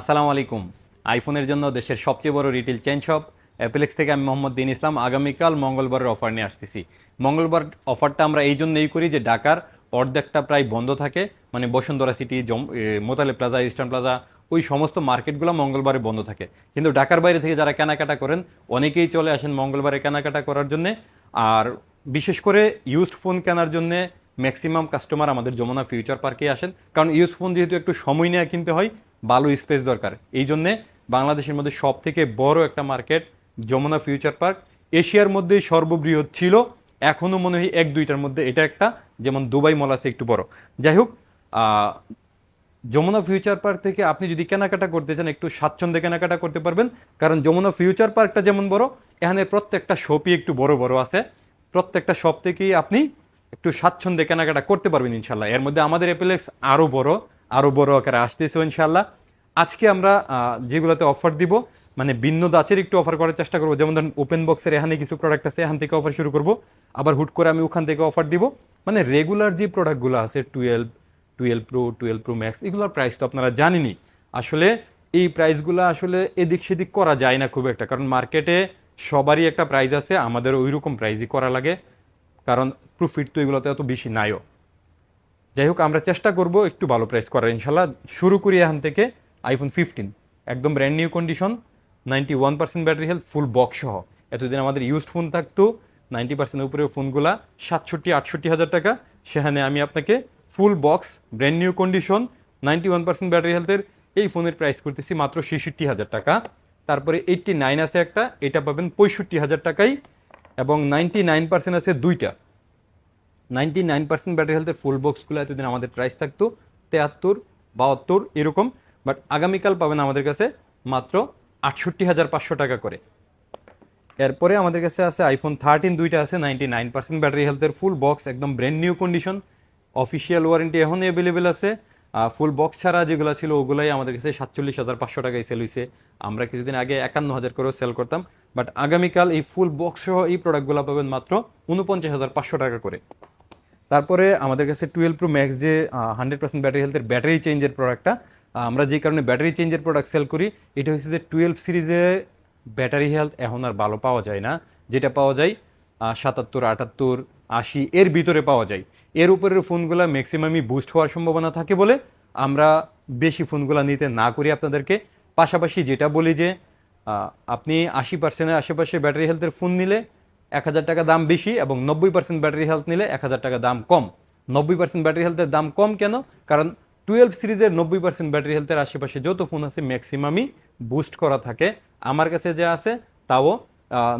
আসসালামু আলাইকুম। আইফোনের জন্য দেশের সবচেয়ে বড় রিটেল চেঞ্জ শপ, অ্যাপেলেক্স থেকে আমি মোহাম্মদ দিন ইসলাম। আগামীকাল মঙ্গলবারের অফার নিয়ে আসতেছি। মঙ্গলবার অফারটা আমরা এই জন্যই করি যে ঢাকার অর্ধেকটা প্রায় বন্ধ থাকে। মানে Bashundhara city Motalib plaza, eastern plaza, ওই সমস্ত মার্কেটগুলো মঙ্গলবারে বন্ধ থাকে। কিন্তু ঢাকার বাইরে থেকে যারা কেনাকাটা করেন, অনেকেই চলে আসেন মঙ্গলবারে কেনাকাটা করার জন্যে। আর বিশেষ করে ইউজড ফোন কেনার জন্যে ম্যাক্সিমাম কাস্টমার আমাদের যমুনা ফিউচার পার্কে আসেন। কারণ ইউজ ফোন যেহেতু একটু সময় নিয়ে কিনতে হয় ভালো স্পেস দরকার। এই জন্যে বাংলাদেশের মধ্যে সব থেকে বড় একটা মার্কেট যমুনা ফিউচার পার্ক। এশিয়ার মধ্যে সর্ববৃহৎ ছিল। এখনও মনে হয় এক দুইটার মধ্যে এটা একটা, যেমন দুবাই মল আছে একটু বড়। যাই হোক যমুনা ফিউচার পার্ক থেকে আপনি যদি কেনাকাটা করতে চান, একটু স্বাচ্ছন্দ্যে কেনাকাটা করতে পারবেন। কারণ যমুনা ফিউচার পার্কটা যেমন বড়, এখানে প্রত্যেকটা শপই একটু বড় বড় আছে। প্রত্যেকটা শপ থেকেই আপনি একটু স্বাচ্ছন্দ্যে কেনাকাটা করতে পারবেন ইনশাল্লাহ এর মধ্যে আমাদের অ্যাপেলেক্স আরও বড়। আরও বড় আকারে আসতেছে ইনশাল্লাহ আজকে আমরা যেগুলোতে অফার দিব মানে ভিন্ন দাচের একটু অফার করার চেষ্টা করব। যেমন ধরুন ওপেন বক্সের এখানে কিছু প্রোডাক্ট আছে, এখান থেকে অফার শুরু করব। আবার হুট করে আমি ওখান থেকে অফার দিব। মানে রেগুলার যে প্রোডাক্টগুলো আছে twelve twelve pro twelve pro max এগুলোর প্রাইস তো আপনারা জানেনই। আসলে এই প্রাইসগুলো আসলে এদিক সেদিক করা যায় না খুব একটা। কারণ মার্কেটে সবারই একটা প্রাইস আছে আমাদের ওই রকম প্রাইসই করা লাগে। কারণ প্রফিট তো এগুলোতে এত বেশি নাইও। যাই হোক, আমরা চেষ্টা করব একটু ভালো প্রাইস করার। ইনশাল্লাহ শুরু করি এখান থেকে আইফোন ফিফটিন একদম brand new condition ninety one percent battery health full box সহ। এতদিন আমাদের ইউজড ফোন থাকতো নাইনটি পার্সেন্টের উপরে ফোনগুলা সাতষট্টি, আটষট্টি হাজার টাকা। সেখানে আমি আপনাকে full box brand new condition ninety one percent battery হেলথের এই ফোনের প্রাইস করতেছি মাত্র ছেষট্টি হাজার টাকা। তারপরে এইটটি নাইন আছে একটা, এটা পাবেন পঁয়ষট্টি হাজার টাকাই এবং নাইনটি নাইন পার্সেন্ট আছে দুইটা। নাইনটি নাইন পার্সেন্ট ব্যাটারি হেলথের ফুল বক্সগুলো এতদিন আমাদের প্রাইস থাকতো, তেয়াত্তর, বাহাত্তর, এরকম বাট আগামীকাল পাবেন আমাদের কাছে মাত্র আটষট্টি হাজার পাঁচশো টাকা করে। এরপরে আমাদের কাছে আছে আইফোন থার্টিন দুইটা আছে, নাইনটি নাইন পার্সেন্ট ব্যাটারি হেলথের ফুল বক্স একদম brand new condition official warranty এখন অ্যাভেলেবেল আছে। ফুল বক্স ছাড়া যেগুলো ছিল ওগুলাই আমাদের কাছে সাতচল্লিশ হাজার পাঁচশো টাকায় সেল হয়েছে আমরা কিছুদিন আগে একান্ন হাজার করেও সেল করতাম বাট আগামীকাল এই ফুল বক্স সহ এই প্রোডাক্টগুলো পাবেন মাত্র উনপঞ্চাশ হাজার পাঁচশো টাকা করে। তারপরে আমাদের কাছে টুয়েলভ প্রো ম্যাক্স যে হান্ড্রেড পার্সেন্ট ব্যাটারি হেলথের ব্যাটারি চেঞ্জের প্রোডাক্টটা আমরা যে কারণে ব্যাটারি চেঞ্জের প্রোডাক্ট সেল করি, এটা হচ্ছে যে টুয়েলভ সিরিজে ব্যাটারি হেলথ এখন আর ভালো পাওয়া যায় না। যেটা পাওয়া যায় সাতাত্তর, আটাত্তর, আশি, এর ভিতরে পাওয়া যায়। এর উপরের ফোনগুলো ম্যাক্সিমামই বুস্ট হওয়ার সম্ভাবনা থাকে বলে আমরা বেশি ফোনগুলো নিতে না করি আপনাদেরকে। পাশাপাশি যেটা বলি যে আপনি আশি পার্সেন্টের আশেপাশে ব্যাটারি হেলথের ফোন নিলে এক হাজার টাকা দাম বেশি এবং নব্বই পার্সেন্ট ব্যাটারি হেলথ নিলে এক হাজার টাকা দাম কম। নব্বই পার্সেন্ট ব্যাটারি হেলথের দাম কম কেন? কারণ টুয়েলভ সিরিজের নব্বই পার্সেন্ট ব্যাটারি হেলথের আশেপাশে যত ফোন আছে ম্যাক্সিমামই বুস্ট করা থাকে। আমার কাছে যে আছে, তাও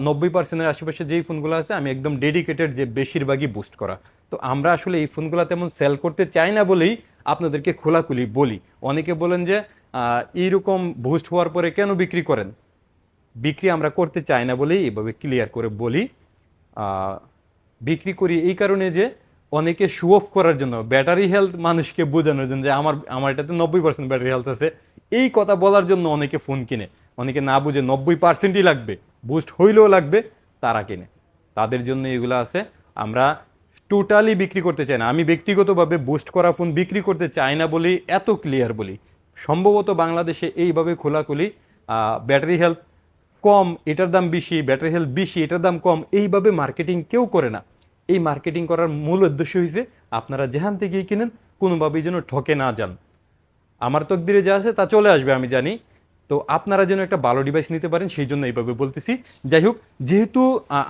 নব্বই পার্সেন্টের আশেপাশে যেই ফোনগুলো আছে, আমি একদম ডেডিকেটেড যে বেশিরভাগই বুস্ট করা। তো আমরা আসলে এই ফোনগুলো তেমন সেল করতে চাই না বলেই আপনাদেরকে খোলাখুলি বলি। অনেকে বলেন যে এইরকম বুস্ট হওয়ার পরে কেন বিক্রি করেন? বিক্রি আমরা করতে চাই না বলেই এভাবে ক্লিয়ার করে বলি। বিক্রি করি এই কারণে যে অনেকে শো অফ করার জন্য ব্যাটারি হেলথ মানুষকে বোঝানোর জন্য যে আমার আমার এটাতে নব্বই পার্সেন্ট ব্যাটারি হেলথ আছে। এই কথা বলার জন্য অনেকে ফোন কিনে। অনেকে না বুঝে নব্বই পার্সেন্টই লাগবে বুস্ট হইলেও লাগবে, তারা কিনে। তাদের জন্য এগুলো আছে। আমরা টোটালি বিক্রি করতে চাই না। আমি ব্যক্তিগতভাবে বুস্ট করা ফোন বিক্রি করতে চাই না বলেই এত ক্লিয়ার বলি। সম্ভবত বাংলাদেশে এইভাবে খোলাখুলি ব্যাটারি হেলথ কম, এটার দাম বেশি ব্যাটারি হেলথ বেশি, এটার দাম কম, এইভাবে মার্কেটিং কেউ করে না। এই মার্কেটিং করার মূল উদ্দেশ্য হয়েছে আপনারা যেখান থেকেই কিনেন, কোনোভাবেই যেন ঠকে না যান। আমার তকদিরে যা আছে তা চলে আসবে, আমি জানি। তো আপনারা যেন একটা ভালো ডিভাইস নিতে পারেন, সেই জন্য এইভাবে বলতেছি। যাই হোক, যেহেতু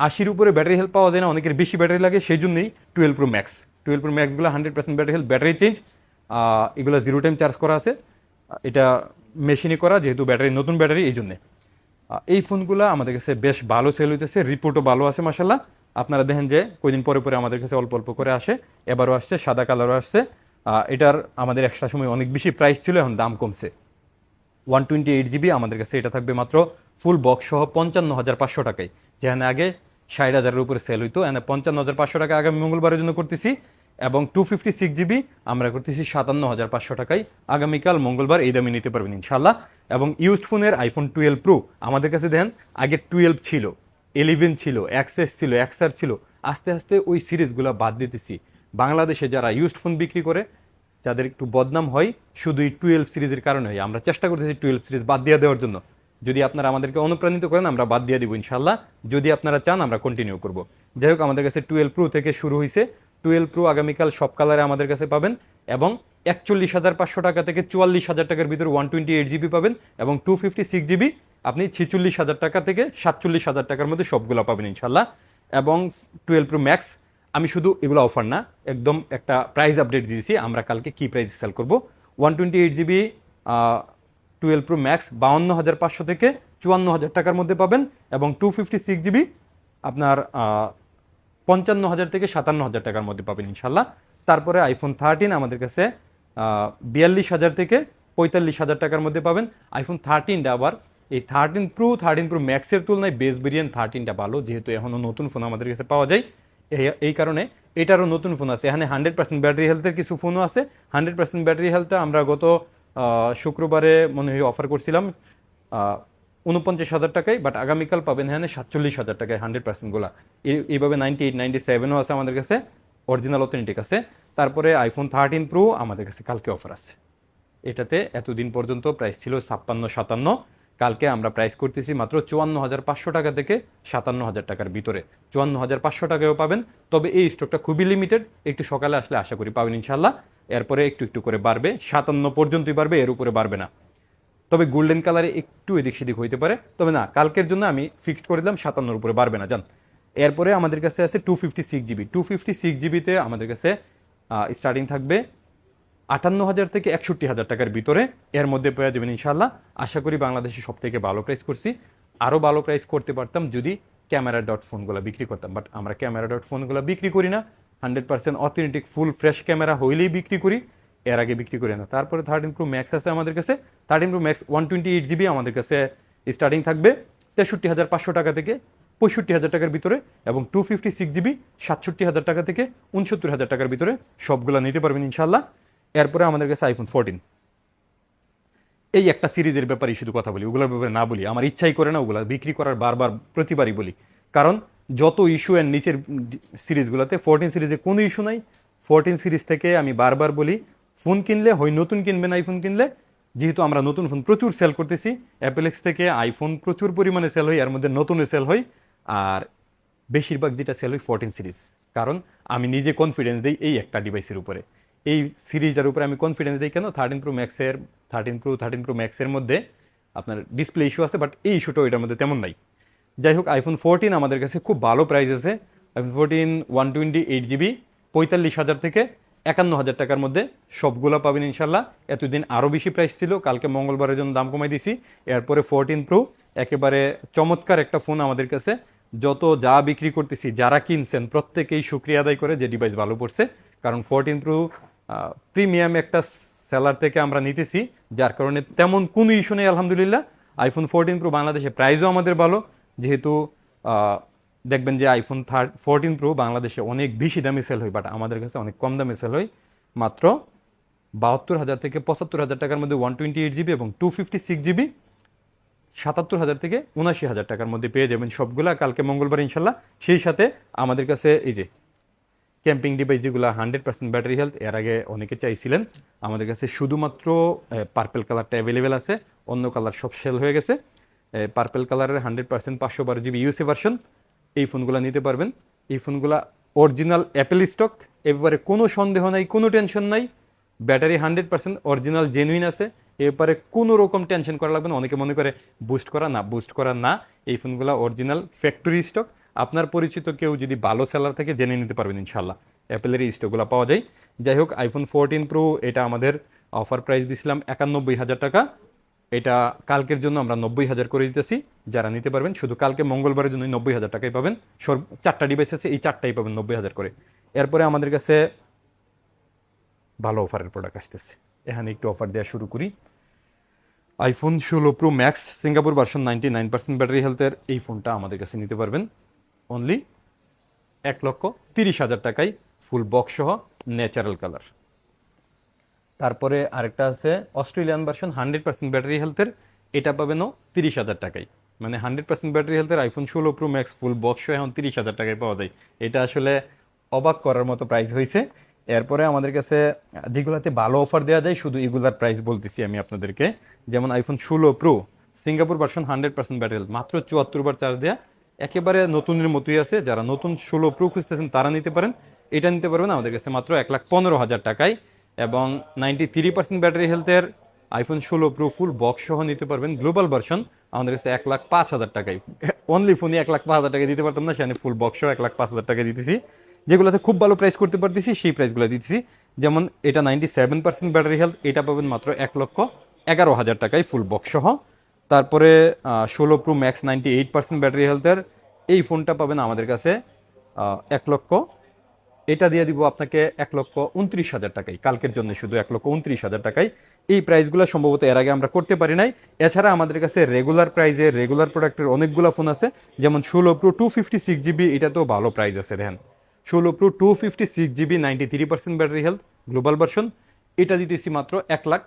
আশির উপরে ব্যাটারি হেল্প পাওয়া যায় না, অনেকের বেশি ব্যাটারি লাগে সেই জন্যই twelve pro max twelve pro ম্যাক্সগুলো hundred percent battery help battery change এগুলো জিরো টাইম চার্জ করা আছে। এটা মেশিনে করা, যেহেতু ব্যাটারি নতুন ব্যাটারি এই জন্যে এই ফোনগুলো আমাদের কাছে বেশ ভালো সেল হইতেছে রিপোর্টও ভালো আছে মাসাল্লাহ আপনারা দেখেন যে কয়দিন পরে পরে আমাদের কাছে অল্প অল্প করে আসে, এবারও আসছে, সাদা কালারও আসছে। এটার আমাদের একটা সময় অনেক বেশি প্রাইস ছিল, এখন দাম কমছে। ওয়ান টোয়েন্টি এইট জিবি আমাদের কাছে এটা থাকবে মাত্র ফুল বক্স সহ পঞ্চান্ন হাজার পাঁচশো টাকায়। যেখানে আগে ষাট হাজারের উপরে সেল হইতো এখানে পঞ্চান্ন হাজার পাঁচশো টাকা আগামী মঙ্গলবারের জন্য করতেছি। এবং টু ফিফটি সিক্স জিবি আমরা করতেছি সাতান্ন হাজার পাঁচশো টাকায়। আগামীকাল, মঙ্গলবার এই দামে নিতে পারবেন ইনশাল্লাহ এবং ইউজড ফোনের আইফোন টুয়েলভ প্রো আমাদের কাছে দেন আগে টুয়েলভ ছিল ইলেভেন ছিল এক্সএস ছিল এক্সআর ছিল। আস্তে আস্তে ওই সিরিজগুলো বাদ দিতেছি। বাংলাদেশে যারা ইউজড ফোন বিক্রি করে, যাদের একটু বদনাম হয়, শুধু এই টুয়েলভ সিরিজের কারণে হয়। আমরা চেষ্টা করতেছি টুয়েলভ সিরিজ বাদ দিয়ে দেওয়ার জন্য। যদি আপনারা আমাদেরকে অনুপ্রাণিত করেন, আমরা বাদ দিয়ে দিব ইনশাল্লাহ যদি আপনারা চান, আমরা কন্টিনিউ করব। যাই হোক, আমাদের কাছে টুয়েলভ প্রো থেকে শুরু হয়েছে টুয়েলভ প্রো আগামীকাল সব কালারে আমাদের কাছে পাবেন এবং একচল্লিশ হাজার পাঁচশো টাকা থেকে চুয়াল্লিশ হাজার টাকার ভিতরে ওয়ান টোয়েন্টি এইট জিবি পাবেন এবং টু ফিফটি সিক্স জিবি আপনি ছিচল্লিশ হাজার টাকা থেকে সাতচল্লিশ হাজার টাকার মধ্যে সবগুলো পাবেন ইনশাল্লাহ এবং টুয়েলভ প্রো ম্যাক্স আমি শুধু এগুলো অফার না, একদম একটা প্রাইস আপডেট দিয়েছি, আমরা কালকে কি প্রাইস সেল করব? One twenty eight GB twelve pro max বাউন্ন হাজার পাঁচশো থেকে চুয়ান্ন হাজার টাকার মধ্যে পাবেন এবং টু ফিফটি সিক্স জিবি আপনার পঞ্চান্ন হাজার থেকে সাতান্ন হাজার টাকার মধ্যে পাবেন ইনশাল্লাহ তারপরে আইফোন থার্টিন আমাদের কাছে বিয়াল্লিশ হাজার থেকে পঁয়তাল্লিশ হাজার টাকার মধ্যে পাবেন। আইফোন থার্টিনটা আবার, এই থার্টিন প্রো থার্টিন প্রো ম্যাক্সের তুলনায় বেস ভেরিয়েন্ট থার্টিনটা ভালো, যেহেতু এখনও নতুন ফোন আমাদের কাছে পাওয়া যায়। এই- কারণে এটারও নতুন ফোন আছে। এখানে হান্ড্রেড পার্সেন্ট ব্যাটারি হেলথের কিছু ফোনও আছে। হান্ড্রেড পার্সেন্ট ব্যাটারি হেলথটা আমরা গত শুক্রবারে মনে হয় অফার করছিলাম। উনপঞ্চাশ হাজার টাকায় বাট আগামীকাল পাবেন এখানে সাতচল্লিশ হাজার টাকায়, হান্ড্রেড পার্সেন্টগুলো এইভাবে নাইনটি এইট, নাইনটি সেভেনও আছে আমাদের কাছে, অরিজিনাল, অথেন্টিক আছে। তারপরে আইফোন থার্টিন প্রো আমাদের কাছে কালকে অফার আছে। এটাতে এতদিন পর্যন্ত প্রাইস ছিল ছাপ্পান্ন সাতান্ন, কালকে আমরা প্রাইস করতেছি মাত্র চুয়ান্ন হাজার পাঁচশো টাকা থেকে সাতান্ন হাজার টাকার ভিতরে। চুয়ান্ন হাজার পাঁচশো টাকায়ও পাবেন, তবে এই স্টকটা খুবই লিমিটেড একটু সকালে আসলে আশা করি পাবেন ইনশাল্লাহ এরপরে একটু একটু করে বাড়বে, সাতান্ন পর্যন্তই বাড়বে, এর উপরে বাড়বে না। তবে গোল্ডেন কালারে একটু এদিক সেদিক হইতে পারে। তবে না, কালকের জন্য আমি ফিক্সড করে দিলাম, সাতান্নর উপরে বাড়বে না জান এরপরে আমাদের কাছে আছে two fifty six GB two fifty six জিবিতে আমাদের কাছে স্টার্টিং থাকবে আটান্ন হাজার থেকে একষট্টি হাজার টাকার ভিতরে। এর মধ্যে পেয়ে যাবেন ইনশাল্লাহ আশা করি বাংলাদেশে সব থেকে ভালো প্রাইস করছি। আরও ভালো প্রাইস করতে পারতাম যদি ক্যামেরা ডট ফোনগুলো বিক্রি করতাম। বাট আমরা ক্যামেরা ডট ফোনগুলো বিক্রি করি না। Hundred percent authentic full fresh camera হইলেই বিক্রি করি। এর আগে বিক্রি করি না। তারপরে থার্টিন প্রো ম্যাক্স আছে আমাদের কাছে। Thirteen pro max one twenty eight GB আমাদের কাছে স্টার্টিং থাকবে। তেষট্টি হাজার পাঁচশো টাকা থেকে পঁয়ষট্টি হাজার টাকার ভিতরে এবং টু ফিফটি সিক্স জিবি সাতষট্টি হাজার টাকা থেকে উনসত্তর হাজার টাকার ভিতরে সবগুলো নিতে পারবেন ইনশাল্লাহ এরপরে আমাদের কাছে আইফোন ফোরটিন এই একটা সিরিজের ব্যাপারে শুধু কথা বলি, ওগুলোর ব্যাপারে না বলি। আমার ইচ্ছাই করে না ওগুলো বিক্রি করার বারবার প্রতিবারই বলি। কারণ যত ইস্যু এর নিচের সিরিজগুলোতে ফোরটিন সিরিজে কোনো ইস্যু নাই। ফোরটিন সিরিজ থেকে আমি বারবার বলি ফোন কিনলে হয়, নতুন কিনবেন আইফোন কিনলে। যেহেতু আমরা নতুন ফোন প্রচুর সেল করতেছি অ্যাপেলেক্স থেকে আইফোন প্রচুর পরিমাণে সেল হয়, এর মধ্যে নতুন সেল হয়, আর বেশিরভাগ যেটা সেল হয় ফোরটিন সিরিজ কারণ আমি নিজে কনফিডেন্স দিই এই একটা ডিভাইসের উপরে। এই সিরিজটার উপরে আমি কনফিডেন্স দিই কেন? থার্টিন প্রো ম্যাক্সের থার্টিন প্রো থার্টিন প্রো ম্যাক্সের মধ্যে আপনার ডিসপ্লে ইস্যু আছে বাট এই ইস্যুটাও এটার মধ্যে তেমন নাই। যাই হোক আইফোন ফোরটিন আমাদের কাছে খুব ভালো প্রাইস আছে। IPhone fourteen one twenty eight GB পঁয়তাল্লিশ হাজার থেকে একান্ন হাজার টাকার মধ্যে সবগুলো পাবেন ইনশাল্লাহ। এতদিন আরও বেশি প্রাইস ছিল, কালকে মঙ্গলবারের জন্য দাম কমাই দিছি। এরপরে ফোরটিন প্রো একেবারে চমৎকার একটা ফোন আমাদের কাছে। যত যা বিক্রি করতেছি, যারা কিনছেন, প্রত্যেকেই সুক্রিয়া আদায় করে যে ডিভাইস ভালো পড়ছে। কারণ ফোরটিন প্রো প্রিমিয়াম একটা সেলার থেকে আমরা নিতেছি, যার কারণে তেমন কোনো ইস্যু নেই, আলহামদুলিল্লাহ। আইফোন ফোরটিন প্রো বাংলাদেশে প্রাইসও আমাদের ভালো। যেহেতু দেখবেন যে আইফোন থার্ড ফোরটিন প্রো বাংলাদেশে অনেক বেশি দামে সেল হয় বাট আমাদের কাছে অনেক কম দামে সেল হয়। মাত্র বাহাত্তর হাজার থেকে পঁচাত্তর হাজার টাকার মধ্যে ওয়ান টোয়েন্টি এইট জিবি এবং টু ফিফটি সিক্স জিবি সাতাত্তর হাজার থেকে উনাশি হাজার টাকার মধ্যে পেয়ে যাবেন সবগুলা। কালকে মঙ্গলবার ইনশাল্লাহ। সেই সাথে আমাদের কাছে এই যে ক্যাম্পিং ডিভাইস যেগুলো হান্ড্রেড পার্সেন্ট ব্যাটারি হেলথ এর আগে অনেকে চাইছিলেন। আমাদের কাছে শুধুমাত্র পার্পেল কালারটা অ্যাভেলেবেল আছে। অন্য কালার সব সেল হয়ে গেছে। পার্পেল কালারের হান্ড্রেড পার্সেন্ট পাঁচশো বারো জিবি ইউসি ভার্সন এই ফোনগুলো নিতে পারবেন। এই ফোনগুলো অরিজিনাল অ্যাপেল স্টক এবারে কোনো সন্দেহ নাই, কোনো টেনশন নাই। Battery hundred percent original genuine আছে। এরপরে কোনো রকম টেনশন করা লাগবে না, অনেকে মনে করে বুস্ট করা না বুস্ট করা না। এই ফোনগুলো অরিজিনাল ফ্যাক্টরি স্টক আপনার পরিচিত কেউ যদি ভালো সেলার থেকে, জেনে নিতে পারবেন ইনশাল্লাহ অ্যাপেলের এই স্টকগুলো পাওয়া যায়। যাই হোক আইফোন ফোরটিন প্রো এটা আমাদের অফার প্রাইস দিছিলাম একানব্বই হাজার টাকা। এটা কালকের জন্য আমরা নব্বই হাজার করে দিতেছি। যারা নিতে পারবেন, শুধু কালকে মঙ্গলবারের জন্য নব্বই হাজার টাকাই পাবেন। সর্ব চারটা ডিভাইস আছে, এই চারটাই পাবেন নব্বই হাজার করে। এরপরে আমাদের কাছে ভালো অফারের প্রোডাক্ট আসতেছে। এখানে একটু অফার দেওয়া শুরু করি। আইফোন ষোলো pro max Singapore version ninety nine percent battery হেলথের এই ফোনটা আমাদের কাছে নিতে পারবেন। অনলি এক লক্ষ তিরিশ হাজার টাকায় ফুল বক্স সহ ন্যাচারাল কালার তারপরে আরেকটা আছে Australian version hundred percent battery হেলথের এটা পাবেনও তিরিশ হাজার টাকায়। মানে হান্ড্রেড পার্সেন্ট ব্যাটারি হেলথের আইফোন ষোলো প্রো ম্যাক্স ফুল বক্স এখন তিরিশ হাজার টাকায় পাওয়া যায়। এটা আসলে অবাক করার মতো প্রাইস হয়েছে। এরপরে আমাদের কাছে যেগুলোতে ভালো অফার দেওয়া যায়, শুধু এগুলার প্রাইস বলতেছি আমি আপনাদেরকে। যেমন আইফোন ষোলো pro Singapore version hundred percent battery মাত্র চুয়াত্তর বার চার্জ দেওয়া একেবারে নতুনের মতোই আছে। যারা নতুন ষোলো প্রো খুঁজতেছেন, তারা নিতে পারেন। এটা নিতে পারবেন আমাদের কাছে মাত্র এক লাখ পনেরো হাজার টাকায়। এবং নাইনটি থ্রি পার্সেন্ট ব্যাটারি হেলথের আইফোন ষোলো প্রো ফুল বক্স সহ নিতে পারবেন গ্লোবাল ভার্সন আমাদের কাছে এক লাখ পাঁচ হাজার টাকায়। অনলি ফোনে এক লাখ পাঁচ হাজার টাকা দিতে পারতাম না, সেখানে ফুল বক্স এক লাখ পাঁচ হাজার টাকা দিতেছি। যেগুলোতে খুব ভালো প্রাইস করতে পারতেছি, সেই প্রাইসগুলো দিতেছি। যেমন এটা ninety seven percent battery health এটা পাবেন মাত্র এক লক্ষ এগারো হাজার টাকায় ফুল বক্স সহ। তারপরে ষোলো pro max ninety eight percent battery হেলথের এই ফোনটা পাবেন আমাদের কাছে এক লক্ষ এটা দিয়ে দিব আপনাকে এক লক্ষ উনত্রিশ হাজার টাকায় কালকের জন্য শুধু এক লক্ষ উনত্রিশ হাজার টাকায় এই প্রাইসগুলো সম্ভবত এর আগে আমরা করতে পারি নাই। এছাড়া আমাদের কাছে রেগুলার প্রাইজে রেগুলার প্রোডাক্টের অনেকগুলো ফোন আছে। যেমন ষোলো pro two fifty six GB এটা তো ভালো প্রাইস আছে দেখেন। ষোলো pro two fifty six GB ninety three percent battery health global version এটা দিতেছি মাত্র এক লাখ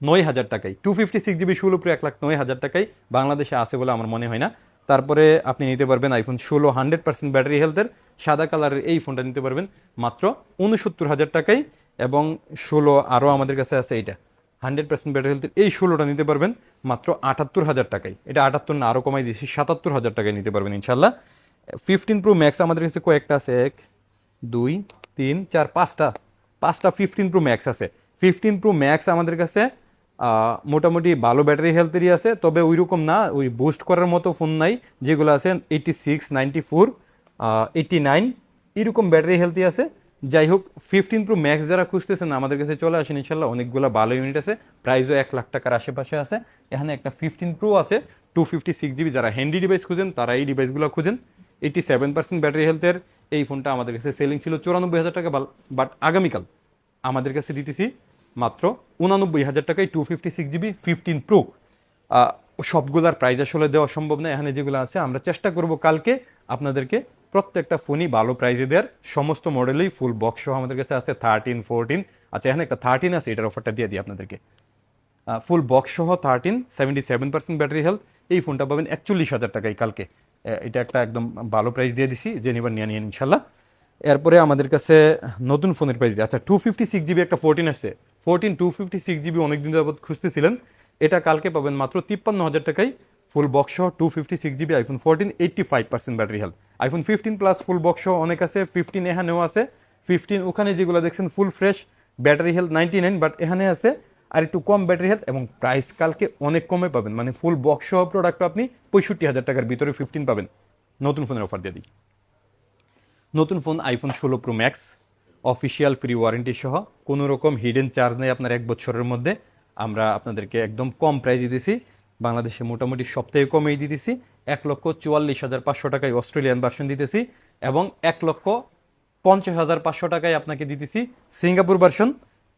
নয় হাজার টাকায় টু ফিফটি সিক্স জিবি ষোলো প্রো এক লাখ নয় হাজার টাকায় বাংলাদেশে আছে বলে আমার মনে হয় না। তারপরে আপনি নিতে পারবেন আইফোন ষোলো হান্ড্রেড পার্সেন্ট ব্যাটারি হেলথের সাদা কালারের এই ফোনটা নিতে পারবেন মাত্র উনসত্তর হাজার টাকায় এবং ষোলো আরও আমাদের কাছে আছে এইটা হান্ড্রেড পার্সেন্ট ব্যাটারি হেলথের এই ষোলোটা নিতে পারবেন মাত্র আটাত্তর হাজার টাকায়। এটা আটাত্তর না, আরও কমাই দিয়েছি, সাতাত্তর হাজার টাকায় নিতে পারবেন ইনশাল্লাহ। ফিফটিন প্রো ম্যাক্স আমাদের কাছে কয়েকটা আছে, এক, দুই, তিন, চার, পাঁচটা পাঁচটা ফিফটিন প্রো ম্যাক্স আছে। ফিফটিন প্রো ম্যাক্স আমাদের কাছে মোটামুটি ভালো ব্যাটারি হেলথেরই আছে, তবে ওই রকম না, ওই বুস্ট করার মতো ফোন নাই, যেগুলো আছে eighty six ninety four eighty nine এরকম ব্যাটারি হেলথই আছে। যাই হোক ফিফটিন প্রো ম্যাক্স যারা খুঁজতেছেন, আমাদের কাছে চলে আসেন, ইনশাল্লাহ অনেকগুলো ভালো ইউনিট আছে প্রাইসও এক লাখ টাকার আশেপাশে আছে। এখানে একটা ফিফটিন প্রো আছে টু ফিফটি সিক্স জিবি যারা হ্যান্ডি ডিভাইস খুঁজেন, তারা এই ডিভাইসগুলো খুঁজেন। এইটি সেভেন পার্সেন্ট ব্যাটারি হেলথের এই ফোনটা আমাদের কাছে সেলিং ছিল চুরানব্বই হাজার টাকা বাট আগামীকাল আমাদের কাছে দিতেছি। মাত্র উনানব্বই হাজার টাকায় two fifty six GB fifteen pro সবগুলার প্রাইস আসলে দেওয়া সম্ভব না, এখানে যেগুলো আছে, আমরা চেষ্টা করব কালকে আপনাদেরকে প্রত্যেকটা ফোনই ভালো প্রাইজে দেওয়ার। সমস্ত মডেলেই ফুল বক্স সহ আমাদের কাছে আছে থার্টিন ফোরটিন আচ্ছা এখানে একটা থার্টিন আছে, এটার অফারটা দিয়ে দিই আপনাদেরকে। ফুল বক্স সহ thirteen seventy seven percent battery health এই ফোনটা পাবেন একচল্লিশ হাজার টাকায় কালকে। এটা একটা একদম ভালো প্রাইস দিয়ে দিছি, যে নিবার নিয়ে নিন ইনশাল্লাহ। এরপরে আমাদের কাছে নতুন ফোনের প্রাইস আচ্ছা টু ফিফটি সিক্স জিবি একটা ফোরটিন আসছে fourteen two fifty six GB অনেকদিন যাবত খুঁজতেছিলেন। এটা কালকে পাবেন মাত্র তিপ্পান্ন হাজার টাকায় ফুল বক্স সহ two fifty six GB iPhone fourteen eighty five percent battery health iPhone fifteen plus full box সহ অনেক আছে ফিফটিন এখানেও আছে। ফিফটিন ওখানে যেগুলো দেখছেন full fresh battery health ninety nine but এখানে আছে আর একটু কম ব্যাটারি হেলথ এবং প্রাইস কালকে অনেক কমে পাবেন। মানে ফুল বক্স সহ প্রোডাক্ট আপনি পঁয়ষট্টি হাজার টাকার ভিতরে ফিফটিন পাবেন। নতুন ফোনের অফার দিয়ে দিই। নতুন ফোন আইফোন ষোলো pro max official free warranty সহ কোনো রকম হিডেন চার্জ নেই আপনার এক বছরের মধ্যে। আমরা আপনাদেরকে একদম কম প্রাইজে দিতেছি বাংলাদেশে মোটামুটি সপ্তাহে কমেই দিতেছি এক লক্ষ চুয়াল্লিশ হাজার পাঁচশো টাকায় অস্ট্রেলিয়ান ভার্সন দিতেছি এবং এক লক্ষ পঞ্চাশ হাজার পাঁচশো টাকায় আপনাকে দিতেছি সিঙ্গাপুর ভার্সন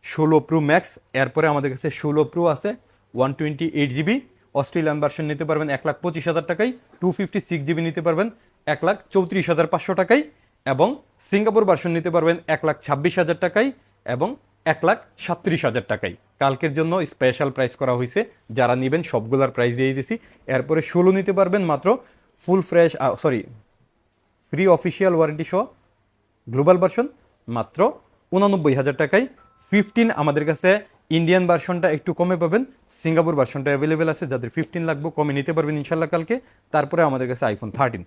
ষোলো প্রো ম্যাক্স এরপরে আমাদের কাছে ষোলো প্রো আছে one twenty eight GB Australian version নিতে পারবেন এক লাখ পঁচিশ হাজার টাকায় টু ফিফটি সিক্স জিবি নিতে পারবেন, এক লাখ চৌত্রিশ হাজার পাঁচশো টাকায়। এবং সিঙ্গাপুর ভার্সন নিতে পারবেন এক লাখ ছাব্বিশ হাজার টাকায় এবং এক লাখ সাত্রিশ হাজার টাকায়। কালকের জন্য স্পেশাল প্রাইস করা হয়েছে। যারা নেবেন সবগুলার প্রাইস দিয়ে দিছি। এরপরে ষোলো নিতে পারবেন মাত্র full fresh sorry free official warranty সহ গ্লোবাল ভার্সন মাত্র উনানব্বই হাজার টাকায়। ফিফটিন আমাদের কাছে ইন্ডিয়ান ভার্সনটা একটু কমে পাবেন। সিঙ্গাপুর ভার্সনটা অ্যাভেলেবেল আছে। যাদের ফিফটিন লাগবে কমে নিতে পারবেন ইনশাল্লাহ কালকে। তারপরে আমাদের কাছে আইফোন থার্টিন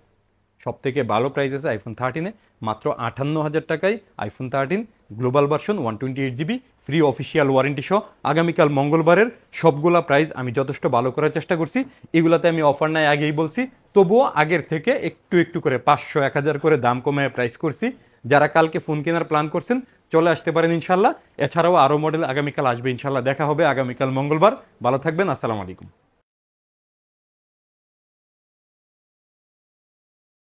সব থেকে ভালো প্রাইস আছে আইফোন থার্টিনে মাত্র আটান্ন হাজার টাকায় iPhone thirteen global version one twenty eight GB free official warranty সহ আগামীকাল মঙ্গলবারের সবগুলা প্রাইস আমি যথেষ্ট ভালো করার চেষ্টা করছি। এগুলাতে আমি অফার নাই, আগেই বলছি। তবুও আগের থেকে একটু একটু করে পাঁচশো এক হাজার করে দাম কমে প্রাইস করছি। যারা কালকে ফোন কেনার প্ল্যান করছেন, চলে আসতে পারেন ইনশাল্লাহ। এছাড়াও আরও মডেল আগামীকাল আসবে ইনশাল্লাহ। দেখা হবে আগামীকাল মঙ্গলবার। ভালো থাকবেন, আসসালামু আলাইকুম।